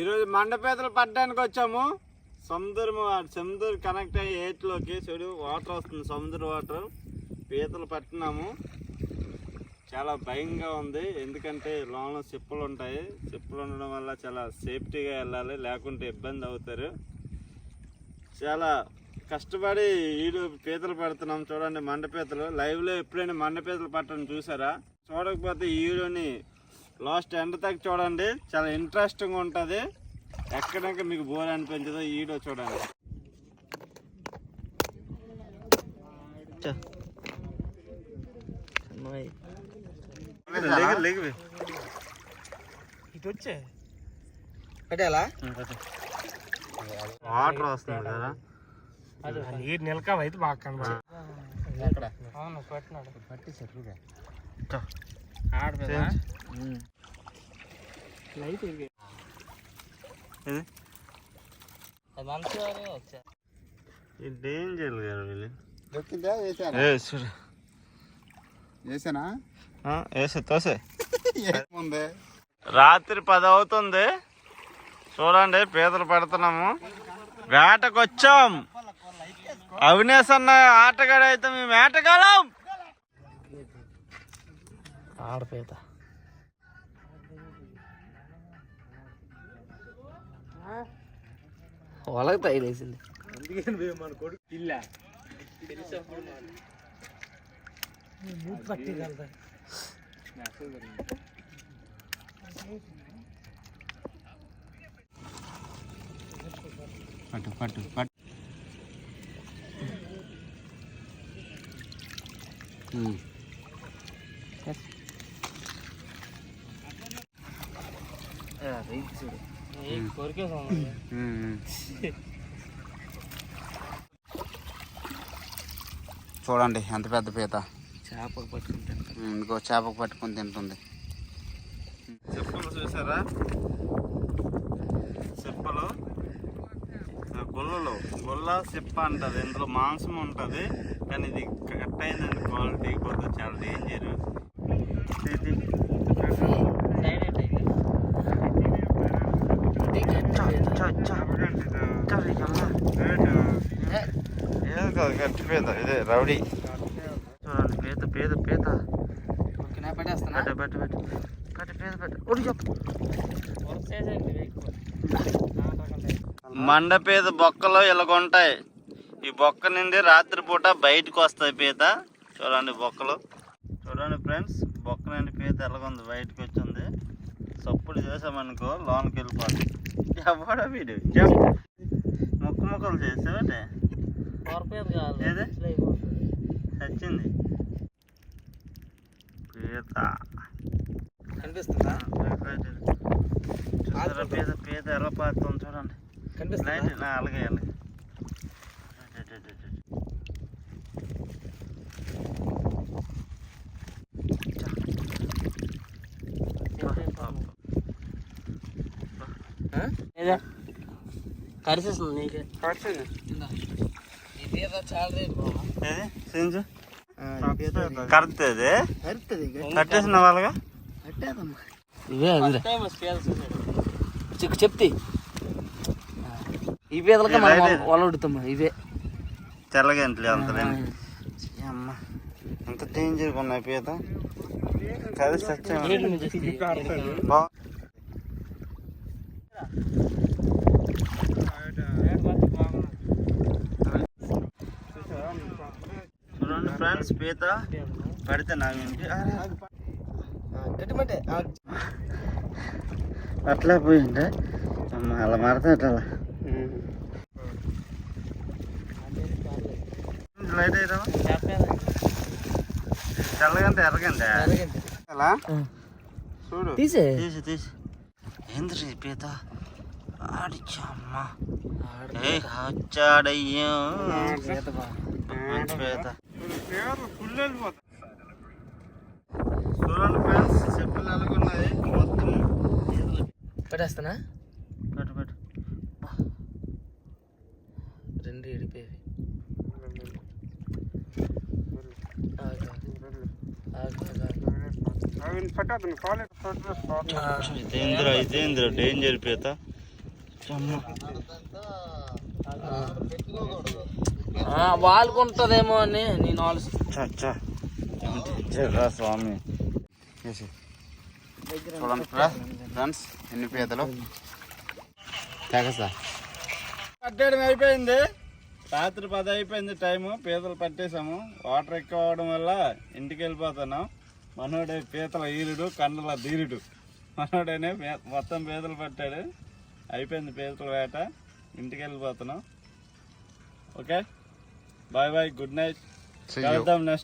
ఈరోజు మండపేతలు పట్టడానికి వచ్చాము. సముద్రం సముద్రం కనెక్ట్ అయ్యి ఏట్లోకి చూడు వాటర్ వస్తుంది సముద్ర వాటర్ పీతలు పట్టినాము. చాలా భయంగా ఉంది. ఎందుకంటే లోన చెప్పులు ఉంటాయి. చెప్పులు ఉండడం వల్ల చాలా సేఫ్టీగా వెళ్ళాలి. లేకుంటే ఇబ్బంది అవుతారు. చాలా కష్టపడి ఈడు పీతలు పడుతున్నాం. చూడండి మండపీతలు లైవ్లో ఎప్పుడైనా మండపీతలు పట్టడం చూసారా? చూడకపోతే ఈ వీడియోని లాస్ట్ ఎండ్ దాకా చూడండి. చాలా ఇంట్రెస్టింగ్ ఉంటుంది. ఎక్కడికి మీకు బోర్ అనిపించదో ఈ వీడియో చూడండి అమ్మాయి. ఇటు వచ్చే పెట్టాలా వాటర్ వస్తుంది కదా. అది నీరు నిలక అయితే బాగా కనబడు ఎక్కడ? అవును పెట్టినాడు పట్టి చెట్లుగా ఆడదా లైట్ ఇది అది మంచిగానే వచ్చా. ఈ డేంజర్ కదా వీళ్ళు. చూడు. వేసానా? వేసే తోసే. ఏముంది? రాత్రి పది అవుతుంది చూడండి పీతలు పెడుతున్నాము. వేటకు వచ్చాం అవినేష్ అన్న ఆటగాడు అయితే మేము వేటగాలం ఆడపేత వాళ్ళకి తగిలేసింది. పట్టు పట్టు పట్టు. చూడండి ఎంత పెద్ద పీత. చేపకు పట్టుకుంటాను ఉమ్, ఇంకో చేపకు పట్టుకొని తింటుంది. చెప్పులు చూసారా? చెప్పులు. గుల్లలు. గుల్ల సిప్ప అంటది. ఇందులో మాంసం ఉంటది. కానీ ఇది కట్ అయిందండి. క్వాలిటీ పోతే చాలా డేంజర్ గట్టి పీత ఇదే రౌడీ. చూడండి పీత పీత పీత. ఓకేనా పెట్టేస్తానా పెట్ట పెట్ట పెట్ట. పెట్ట పీత పెట్ట. ఒడి చెప్పు. మండ పీత బొక్కలు ఇలాగుంటాయి ఈ బొక్క నుండి రాత్రిపూట బయటకు వస్తాయి పీత. చూడండి బొక్కలు. చూడండి ఫ్రెండ్స్ బొక్క నుండి పీత ఎలాగుంది? బయటకు వచ్చింది. సప్పుడు చేసామనుకో లోనికి వెళ్ళిపోతుంది ఎవడా వీడు? చెప్పు. ముక్కు ముక్కలు చేసావటే ఏది? చచ్చింది పీత కనిపిస్తుందా? చూసారా పీత పీత ఎలా పారుతుంది చూడండి. కనిపిస్తుందా? అలాగే అలాగే కరిసేస్తుంది నీకే. ఏది? సింజు? కరెక్ట్ ఇది కట్టేసిన వాళ్ళగా? ఇవే చిక్కు చెప్తి. ఇవే తెల్లగా ఇంట్లో అంత అమ్మ. ఎంత డేంజర్గా ఉన్నాయి పీత? కలిసి వచ్చాము చూడండి ఫ్రెండ్స్ పీత పడితే గట్టిమంటే అట్లా పోయింది అలా మడతా అట్లా అయ్యారా తెల్లగంటే ఎర్రగంటే. అలా చూడు. తీసే. తీసి తీసి. ఏంద్రీ పీత? ఆడిచ్చమ్మ ఏ వచ్చాడయ్యో మంచి పీత. చూడండి ఫ్రెండ్స్ చెప్పులు ఎలాగున్నాయి మొత్తం పెట్టేస్తానా పెట్టు పెట్టు. ఆగు, ఆగు. ఇదేంద్ర ఇదేంద్ర డేంజర్ పీత ఆ, వాలుకుంటదేమో అని నేను ఆలోచి చచ్చా రా స్వామి. చూడండి ఫ్రెండ్స్ ఎన్ని పీతలు? తెగసా. పట్టేయడం అయిపోయింది. రాత్రి పది అయిపోయింది టైము పీతలు పట్టేసాము వాటర్ ఎక్కువ అవడం వల్ల ఇంటికి వెళ్ళిపోతున్నాం. మనోడే పీతల ఈరుడు కండల ధీరుడు మనోడేనే మొత్తం పీతలు పట్టాడు. అయిపోయింది పీతల వేట. ఇంటికి వెళ్ళిపోతున్నాం. Okay? Bye bye good night See you. కలుద్దాం నెక్స్ట్